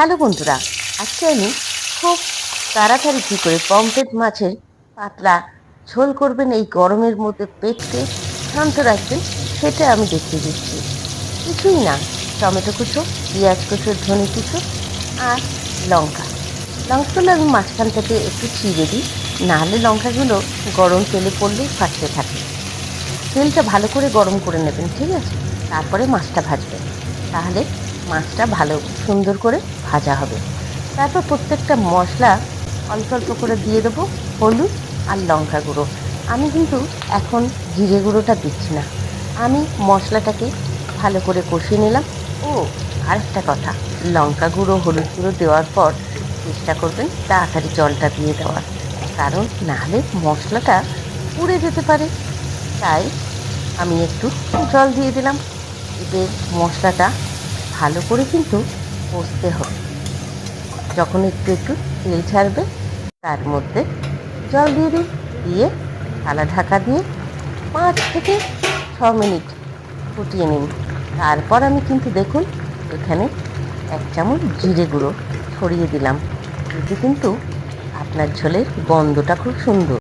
Hello বন্ধুরা, আজকে আমি খুব তাড়াতাড়ি কী করে পমফ্রেট মাছের পাতলা ঝোল করবেন, এই গরমের মধ্যে পেটকে শান্ত রাখবেন, সেটা আমি দেখিয়ে দিচ্ছি। কিছুই না, টমেটো কুচো, পেঁয়াজ কুচো, ধনে কুচো আর লঙ্কা। লঙ্কাগুলো আমি মাঝখান থেকে একটু চিড়ে দিই, নাহলে লঙ্কাগুলো গরম তেলে পড়লেই ফাটতে থাকে। তেলটা ভালো করে গরম করে নেবেন, ঠিক আছে? তারপরে মাছটা ভাজবেন। তাহলে মাছটা ভালো, সুন্দর করে ভাজা হবে। তারপর প্রত্যেকটা মশলা অল্প অল্প করে দিয়ে দেবো, হলুদ আর লঙ্কা গুঁড়ো। আমি কিন্তু এখন জিরে গুঁড়োটা দিচ্ছি না। আমি মশলাটাকে ভালো করে কষিয়ে নিলাম। ও, আরেকটা কথা, লঙ্কা গুঁড়ো, হলুদ গুঁড়ো দেওয়ার পর চেষ্টা করবেন তাড়াতাড়ি জলটা দিয়ে দেওয়ার। কারণ নাহলে মশলাটা পুড়ে যেতে পারে। তাই আমি একটু জল দিয়ে দিলাম। এদের মশলাটা ভালো করে কিন্তু কষতে হবে। যখন একটু একটু তেল ছাড়বে, তার মধ্যে জল দিয়ে দিন দিয়ে থালা ঢাকা দিয়ে পাঁচ থেকে ছ মিনিট ফুটিয়ে নিন। তারপর আমি কিন্তু দেখুন, এখানে এক চামচ জিরে গুঁড়ো ছড়িয়ে দিলাম। এতে কিন্তু আপনার ঝোলের গন্ধটা খুব সুন্দর।